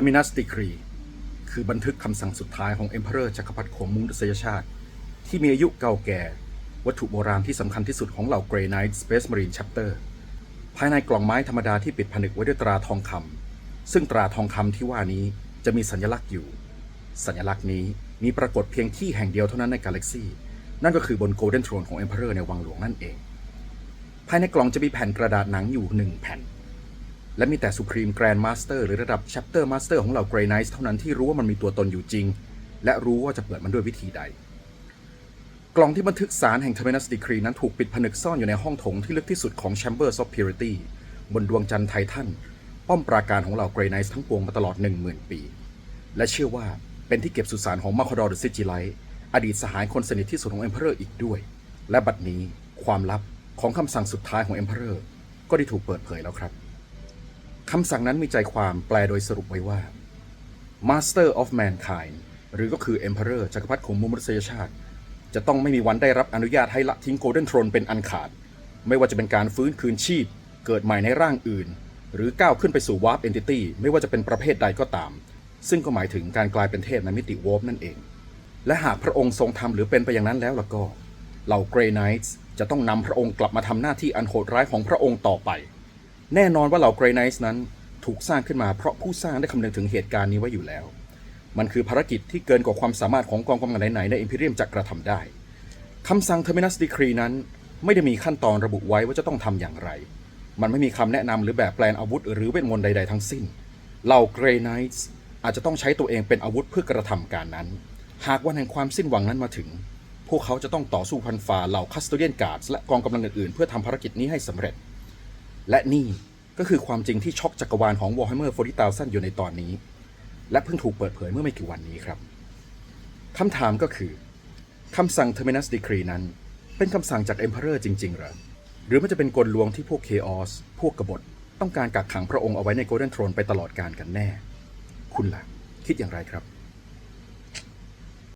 Terminus Decree คือบันทึกคำสั่งสุดท้ายของ Emperor จักรพรรดิของมุงษยชาติ ที่มีอายุเก่าแก่ วัตถุโบราณที่สำคัญที่สุดของเหล่า Grey Knight Space Marine Chapter ภายในกล่องไม้ธรรมดาที่ปิดผนึกไว้ด้วยตราทองคำซึ่งตราทองคำที่ว่านี้จะมีสัญลักษณ์อยู่ สัญลักษณ์นี้มีปรากฏเพียงที่แห่งเดียวเท่านั้นในกาแล็กซีนั่นก็คือบน Golden Throne ของ Emperor ในวังหลวงนั่นเอง ภายในกล่องจะมีแผ่นกระดาษหนังอยู่หนึ่งแผ่น และมีแต่ Supreme Grand Master หรือระดับ Chapter Master ของเหล่า Grey Knights เท่านั้นที่รู้ว่ามันมีตัวตนอยู่จริง และรู้ว่าจะเปิดมันด้วยวิธีใด กล่องที่บันทึกสารแห่ง Terminus Decree นั้นถูกปิดผนึกซ่อนอยู่ในห้องโถงที่ลึกที่สุดของ Chambers of Purity บนดวงจันทร์ไททันป้อมปราการของเหล่า Grey Knights ทั้งปวงมาตลอด 10,000 ปี และเชื่อว่าเป็นที่เก็บสุสานของมาคอดอร์หรือซิจิไลอดีตสหายคนสนิทที่สุดของ Emperor อีกด้วย และบัดนี้ความลับของคำสั่งสุดท้ายของ Emperor ก็ได้ถูกเปิดเผยแล้วครับ คำสั่งนั้นมีใจความแปลโดยสรุปไว้ว่า Master of Mankind หรือก็คือ Emperor จักรพรรดิของมวลมนุษยชาติ จะต้องไม่มีวันได้รับอนุญาตให้ละทิ้ง Golden Throne เป็นอันขาด ไม่ว่าจะเป็นการฟื้นคืนชีพ เกิดใหม่ในร่างอื่น หรือก้าวขึ้นไปสู่ Warp Entity ไม่ว่าจะเป็นประเภทใดก็ตาม ซึ่งก็หมายถึงการกลายเป็นเทพในมิติ Warp นั่นเอง และหากพระองค์ทรงทำหรือเป็นไปอย่างนั้นแล้วล่ะก็เหล่า Grey Knights จะต้องนำพระองค์กลับมาทำหน้าที่อันโหดร้ายของพระองค์ต่อไป แน่นอนว่าเหล่า Grey Knights นั้นถูกสร้างขึ้นมาเพราะผู้สร้างได้คำนึงถึงเหตุการณ์นี้ไว้อยู่แล้ว มันคือภารกิจที่เกินกว่าความสามารถของกองกำลังไหนๆใน Imperium จะกระทำได้คำสั่ง Terminus Decree นั้น ไม่ได้มีขั้นตอนระบุไว้ว่าจะต้องทำอย่างไร มันไม่มีคำแนะนำหรือแบบแปลนอาวุธ หรือเวทมนต์ใด ๆ ทั้งสิ้น เหล่า Grey Knights อาจจะต้องใช้ตัวเองเป็นอาวุธเพื่อกระทำการนั้น หากวันแห่งความสิ้นหวังนั้นมาถึง พวกเขาจะต้องต่อสู้พันฝ่าเหล่า Custodian Guards และกองกำลังอื่นๆเพื่อทำภารกิจนี้ให้สำเร็จ และนี่ก็คือความจริงที่ช็อกจักรวาลของ Warhammer 40,000อยู่ในตอนนี้ และเพิ่งถูกเปิดเผยเมื่อไม่กี่วันนี้ครับคำถามก็คือคำสั่ง Terminus Decree นั้น เป็นคำสั่งจาก Emperor จริง ๆ หรอหรือมันจะเป็นกลลวงที่พวก Chaos พวกกบฏ ต้องการกักขังพระองค์เอาไว้ใน Golden Throne ไปตลอดกาลกันแน่ คุณล่ะ คิดอย่างไรครับ